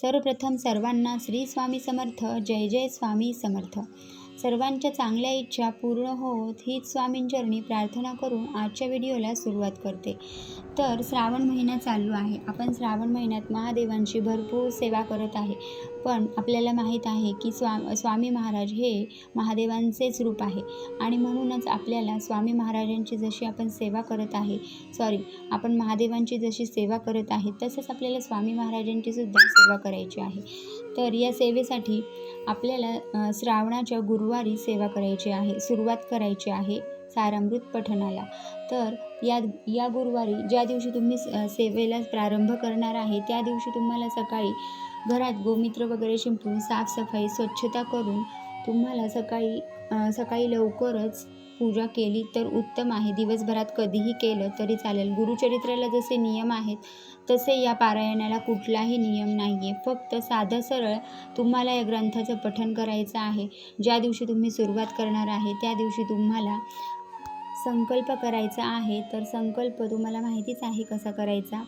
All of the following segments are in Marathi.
सर्वप्रथम सर्वांना श्री स्वामी समर्थ जय जय स्वामी समर्थ. सर्वांच्या चांगल्या इच्छा पूर्ण होत हीच स्वामींचरणी प्रार्थना करून आजच्या व्हिडिओला सुरुवात करते. तर श्रावण महिना चालू आहे. आपण श्रावण महिन्यात महादेवांची भरपूर सेवा करत आहे. पण आपल्याला माहीत आहे की स्वा स्वामी महाराज हे महादेवांचेच रूप आहे. आणि म्हणूनच आपल्याला स्वामी महाराजांची जशी आपण सेवा करत आहे सॉरी आपण महादेवांची जशी सेवा करत आहे तसंच आपल्याला स्वामी महाराजांची सुद्धा सेवा करायची आहे. तर या सेवेसाठी आपल्याला श्रावणाच्या गुरुवारी सेवा करायची आहे सुरुवात करायची आहे सारामृत पठणाला. तर या या गुरुवारी ज्या दिवशी तुम्ही स- सेवेला प्रारंभ करणार आहे त्या दिवशी तुम्हाला सकाळी घरात गोमित्र वगैरे शिंपून साफसफाई स्वच्छता करून तुम्हाला सकाळी सकाळी लवकरच पूजा केली तर उत्तम आहे. दिवसभरात कधीही केलं तरी चालेल. गुरुचरित्राला जसे नियम आहेत तसे या पारायणाला कुठलाही नियम नाही आहे फक्त साधं सरळ तुम्हाला या ग्रंथाचं पठण करायचं आहे. ज्या दिवशी तुम्ही सुरुवात करणार आहे त्या दिवशी तुम्हाला संकल्प करायचा आहे. तर संकल्प तुम्हाला माहितीच आहे कसा करायचा.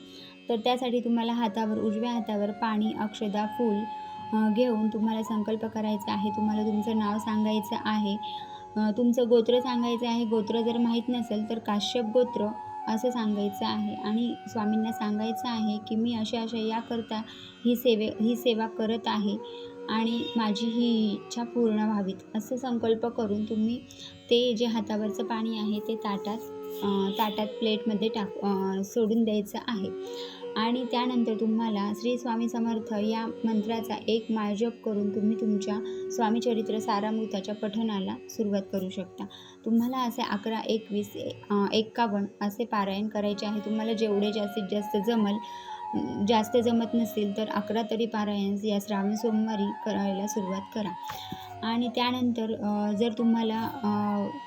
तर त्यासाठी तुम्हाला हातावर उजव्या हातावर पाणी अक्षदा फूल घेऊन तुम्हाला संकल्प करायचा आहे तुम्हाला तुमचं नाव सांगायचं आहे. तुमचं गोत्र सांगायचं आहे. गोत्र जर माहीत नसेल तर काश्यप गोत्र असं सांगायचं आहे. आणि स्वामींना सांगायचं आहे की मी अशा अशा याकरता ही सेवे ही सेवा करत आहे आणि माझी ही इच्छा पूर्ण व्हावीत. असं संकल्प करून तुम्ही ते जे हातावरचं पाणी आहे ते ताटात ताटात प्लेटमध्ये टाक सोडून द्यायचं आहे. आणि त्यानंतर तुम्हाला श्री स्वामी समर्थ या मंत्राचा एक माळजप करून तुम्ही तुमच्या स्वामीचरित्र सारामृताच्या पठणाला सुरुवात करू शकता. तुम्हाला असे अकरा एकवीस एक्कावन्न असे पारायण करायचे आहे. तुम्हाला जेवढे जास्तीत जास्त जमल जास्त जमत नसतील तर अकरा तरी पारायण या श्रावण सोमवारी करायला सुरुवात करा. आणि त्यानंतर जर तुम्हाला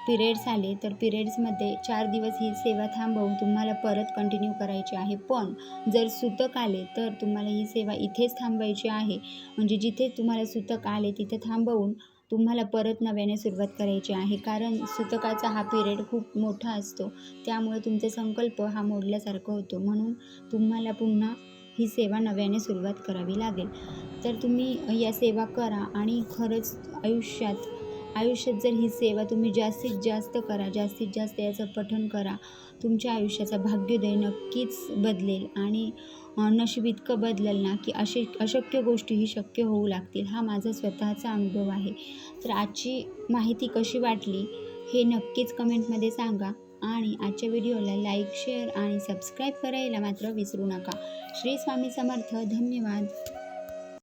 पिरियड्स आले तर पिरियड्समध्ये चार दिवस ही सेवा थांबवून तुम्हाला परत कंटिन्यू करायची आहे. पण जर सुतक आले तर तुम्हाला ही सेवा इथेच थांबवायची आहे. म्हणजे जिथे तुम्हाला सुतक आले तिथे थांबवून तुम्हाला परत नव्याने सुरुवात करायची आहे. कारण सुतकाचा हा पिरियड खूप मोठा असतो. त्यामुळे तुमचा संकल्प हा मोडल्यासारखं होतो. म्हणून तुम्हाला पुन्हा ही सेवा नव्याने सुरुवात करावी लागेल. तर तुम्ही या सेवा करा आणि खरंच आयुष्यात आयुष्यात जर ही सेवा तुम्ही जास्तीत जास्त करा जास्तीत जास्त याचं पठण करा तुमच्या आयुष्याचा भाग्योदय नक्कीच बदलेल आणि नशीब इतकं बदलेल ना की असे अशक्य गोष्टीही शक्य होऊ लागतील. हा माझा स्वतःचा अनुभव आहे. तर आजची माहिती कशी वाटली हे नक्कीच कमेंटमध्ये सांगा. आणि आजच्या व्हिडिओला लाईक शेअर आणि सबस्क्राईब करायला मात्र विसरू नका. श्री स्वामी समर्थ. धन्यवाद.